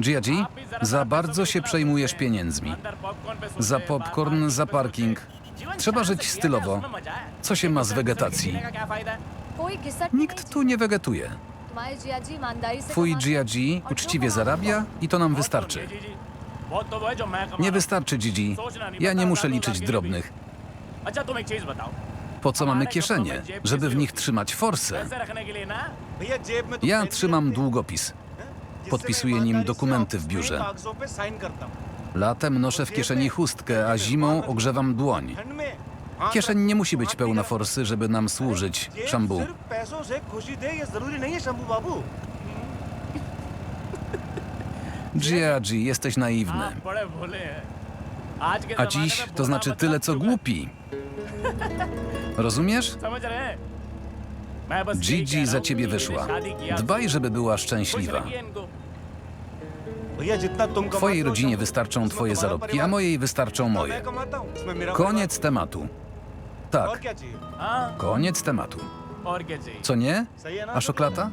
Gia za bardzo się przejmujesz pieniędzmi. Za popcorn, za parking. Trzeba żyć stylowo. Co się ma z wegetacji? Nikt tu nie wegetuje. Twój Gia uczciwie zarabia i to nam wystarczy. Nie wystarczy, Gigi. Ja nie muszę liczyć drobnych. Po co mamy kieszenie? Żeby w nich trzymać forsę. Ja trzymam długopis. Podpisuję nim dokumenty w biurze. Latem noszę w kieszeni chustkę, a zimą ogrzewam dłoń. Kieszeń nie musi być pełna forsy, żeby nam służyć, szambu. Giagi, jesteś naiwny. A dziś to znaczy tyle, co głupi. Rozumiesz? Gigi za ciebie wyszła. Dbaj, żeby była szczęśliwa. Twojej rodzinie wystarczą twoje zarobki, a mojej wystarczą moje. Koniec tematu. Tak. Koniec tematu. Co nie? A szoklata?